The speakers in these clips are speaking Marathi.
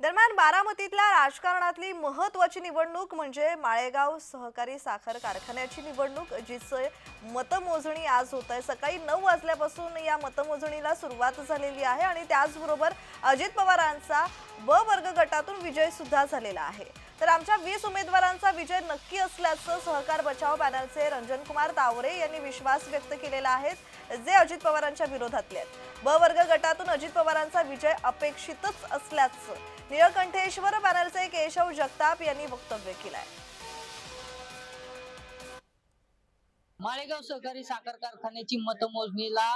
दरम्यान बारामतीतल्या राजकारणातली महत्वाची निवडणूक म्हणजे माळेगाव सहकारी साखर कारखान्याची निवडणूक जिचं मतमोजणी आज होत आहे सकाळी नऊ वाजल्यापासून या मतमोजणीला सुरुवात झालेली आहे आणि त्याचबरोबर अजित पवारांचा ब वर्ग गटातून विजय सुद्धा झालेला आहे. तर आमच्या वीस उमेदवारांचा विजय नक्की असल्याचं सहकार बचाव पॅनलचे रंजन कुमार तावरे यांनी विश्वास व्यक्त केलेला आहे जे अजित पवारांच्या विरोधातले आहेत. ब वर्ग गटातून अजित पवारांचा विजय अपेक्षितच असल्याचं निळकंठेश्वर पॅनलचे केशव जगताप यांनी वक्तव्य केलंय. माळेगाव सहकारी साखर कारखान्याची मतमोजणीला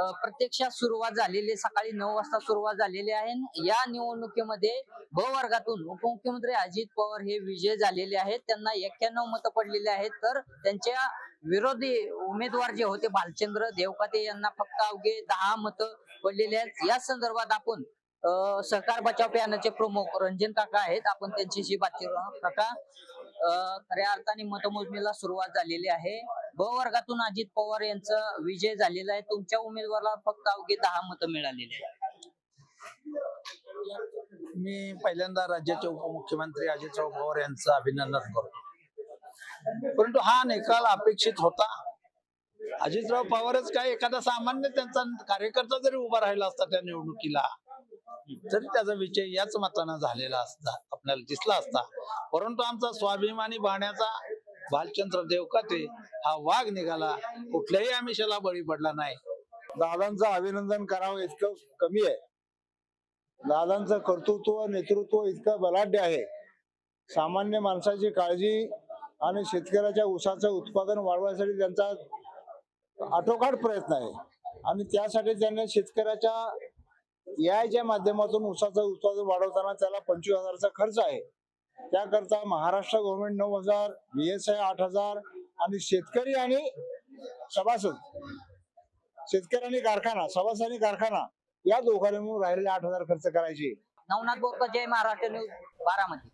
प्रत्यक्षात सुरुवात झालेली सकाळी नऊ वाजता सुरुवात झालेली आहे. या निवडणुकीमध्ये ब वर्गातून उपमुख्यमंत्री अजित पवार हे विजय झालेले आहेत. त्यांना एक्क्याण्णव मतं पडलेली आहेत. तर त्यांच्या विरोधी उमेदवार जे होते भालचंद्र देवकाते यांना फक्त अवघे दहा मतं पडलेली आहेत. या संदर्भात आपण सरकार सहकार बचाव पॅनलचे प्रमुख रंजन काका आहेत. आपण त्यांच्याशी बातचीत काका अ, खऱ्या अर्थाने मतमोजणीला सुरुवात झालेली आहे. ब वर्गातून अजित पवार यांचा विजय झालेला आहे. तुमच्या उमेदवाराला फक्त अवघे दहा मतं मिळालेली आहेत. मी पहिल्यांदा राज्याचे उपमुख्यमंत्री अजितराव पवार यांचं अभिनंदन करतो. परंतु हा निकाल अपेक्षित होता. अजितराव पवारच काय एखादा सामान्य त्यांचा कार्यकर्ता जरी उभा राहिला असता त्या निवडणुकीला तरी त्याचा विजय याच मतानं झालेला असता आपल्याला दिसला असता. परंतु आमचा स्वाभिमानी बाण्याचा भालचंद्र देवकाते हा वाघ निघाला. कुठल्याही आमिषाला बळी पडला नाही. दादांचं अभिनंदन करावं इतकं कमी आहे. दादांचं कर्तृत्व नेतृत्व इतकं बलाढ्य आहे. सामान्य माणसाची काळजी आणि शेतकऱ्याच्या ऊसाचं उत्पादन वाढवण्यासाठी त्यांचा आटोकाट प्रयत्न आहे. आणि त्यासाठी त्यांनी शेतकऱ्याच्या याच्या माध्यमातून ऊसाचं उत्पादन वाढवताना त्याला पंचवीस हजारचा खर्च आहे. त्याकरता महाराष्ट्र गव्हर्नमेंट नऊ हजार बी एस आय आठ हजार आणि शेतकरी आणि सभासद. शेतकरी आणि कारखाना सभासद आणि कारखाना या दोघांनी मिळून राहिलेले आठ हजार खर्च करायचे. नवनाथ बोरकर जय महाराष्ट्र न्यूज बारामती.